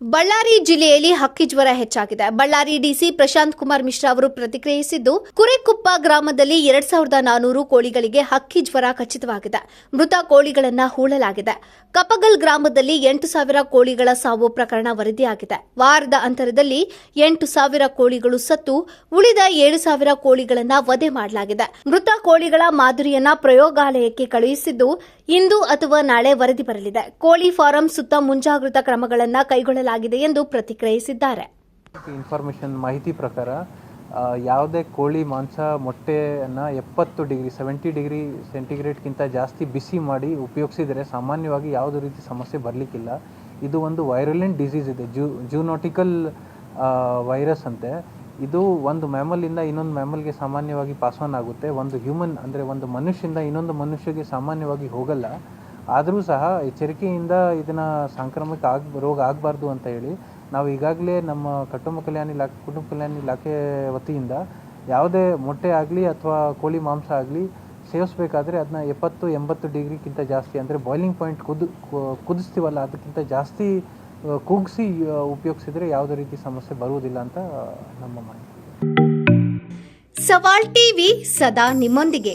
ಬಳ್ಳಾರಿ ಜಿಲ್ಲೆಯಲ್ಲಿ ಹಕ್ಕಿ ಜ್ವರ ಹೆಚ್ಚಾಗಿದೆ. ಬಳ್ಳಾರಿ ಡಿಸಿ ಪ್ರಶಾಂತ್ ಕುಮಾರ್ ಮಿಶ್ರಾ ಅವರು ಪ್ರತಿಕ್ರಿಯಿಸಿದ್ದು, ಕುರೆಕುಪ್ಪ ಗ್ರಾಮದಲ್ಲಿ ಎರಡ್ ಸಾವಿರದ ನಾನೂರು ಕೋಳಿಗಳಿಗೆ ಹಕ್ಕಿ ಜ್ವರ ಖಚಿತವಾಗಿದೆ. ಮೃತ ಕೋಳಿಗಳನ್ನ ಹೂಳಲಾಗಿದೆ. ಕಪಗಲ್ ಗ್ರಾಮದಲ್ಲಿ ಎಂಟು ಸಾವಿರ ಕೋಳಿಗಳ ಸಾವು ಪ್ರಕರಣ ವರದಿಯಾಗಿದೆ. ವಾರದ ಅಂತರದಲ್ಲಿ ಎಂಟು ಸಾವಿರ ಕೋಳಿಗಳು ಸತ್ತು, ಉಳಿದ ಏಳು ಸಾವಿರ ಕೋಳಿಗಳನ್ನ ವಧೆ ಮಾಡಲಾಗಿದೆ. ಮೃತ ಕೋಳಿಗಳ ಮಾದರಿಯನ್ನ ಪ್ರಯೋಗಾಲಯಕ್ಕೆ ಕಳುಹಿಸಿದ್ದು, ಇಂದು ಅಥವಾ ನಾಳೆ ವರದಿ ಬರಲಿದೆ. ಕೋಳಿ ಫಾರಂ ಸುತ್ತ ಮುಂಜಾಗ್ರತಾ ಕ್ರಮಗಳನ್ನು ಕೈಗೊಳ್ಳಲಾಗಿದೆ. ಎಂದು ಪ್ರತಿಕ್ರಿಯಿಸಿದ್ದಾರೆ. ಇನ್ಫಾರ್ಮೇಶನ್ ಮಾಹಿತಿ ಪ್ರಕಾರ ಯಾವುದೇ ಕೋಳಿ, ಮಾಂಸ, ಮೊಟ್ಟೆಯನ್ನು ಎಪ್ಪತ್ತು ಡಿಗ್ರಿ ಸೆವೆಂಟಿ ಡಿಗ್ರಿ ಸೆಂಟಿಗ್ರೇಡ್ಗಿಂತ ಜಾಸ್ತಿ ಬಿಸಿ ಮಾಡಿ ಉಪಯೋಗಿಸಿದರೆ ಸಾಮಾನ್ಯವಾಗಿ ಯಾವುದೇ ರೀತಿ ಸಮಸ್ಯೆ ಬರಲಿಕ್ಕಿಲ್ಲ. ಇದು ಒಂದು ವೈರಲೆಂಟ್ ಡಿಸೀಸ್ ಇದೆ. ಜೂ ಜೂನೋಟಿಕಲ್ ವೈರಸ್ ಅಂತೆ. ಇದು ಒಂದು ಮ್ಯಾಮಲಿಂದ ಇನ್ನೊಂದು ಮ್ಯಾಮಲ್ಗೆ ಸಾಮಾನ್ಯವಾಗಿ ಪಾಸ್ ಆನ್ ಆಗುತ್ತೆ. ಒಂದು ಹ್ಯೂಮನ್ ಅಂದರೆ ಒಂದು ಮನುಷ್ಯಿಂದ ಇನ್ನೊಂದು ಮನುಷ್ಯಗೆ ಸಾಮಾನ್ಯವಾಗಿ ಹೋಗಲ್ಲ. ಆದರೂ ಸಹ ಎಚ್ಚರಿಕೆಯಿಂದ ಇದನ್ನು ಸಾಂಕ್ರಾಮಿಕ ಆಗ, ರೋಗ ಆಗಬಾರ್ದು ಅಂತ ಹೇಳಿ ನಾವು ಈಗಾಗಲೇ ನಮ್ಮ ಕುಟುಂಬ ಕಲ್ಯಾಣ ಇಲಾಖೆ, ಕುಟುಂಬ ಕಲ್ಯಾಣ ಇಲಾಖೆ ವತಿಯಿಂದ ಯಾವುದೇ ಮೊಟ್ಟೆ ಆಗಲಿ ಅಥವಾ ಕೋಳಿ ಮಾಂಸ ಆಗಲಿ ಸೇವಿಸಬೇಕಾದ್ರೆ ಅದನ್ನ ಎಪ್ಪತ್ತು, ಎಂಬತ್ತು ಡಿಗ್ರಿಗಿಂತ ಜಾಸ್ತಿ ಅಂದರೆ ಬಾಯ್ಲಿಂಗ್ ಪಾಯಿಂಟ್ ಕುದು ಕುದಿಸ್ತೀವಲ್ಲ ಅದಕ್ಕಿಂತ ಜಾಸ್ತಿ ಕೂಗಿಸಿ ಕುಗ್ಸಿ ಉಪಯೋಗಿಸಿದ್ರೆ ಯಾವುದೇ ರೀತಿ ಸಮಸ್ಯೆ ಬರುವುದಿಲ್ಲ ಅಂತ ನಮ್ಮ ಮಾಹಿತಿ ಸವಾಲ್ ಟಿವಿ ಸದಾ ನಿಮ್ಮೊಂದಿಗೆ.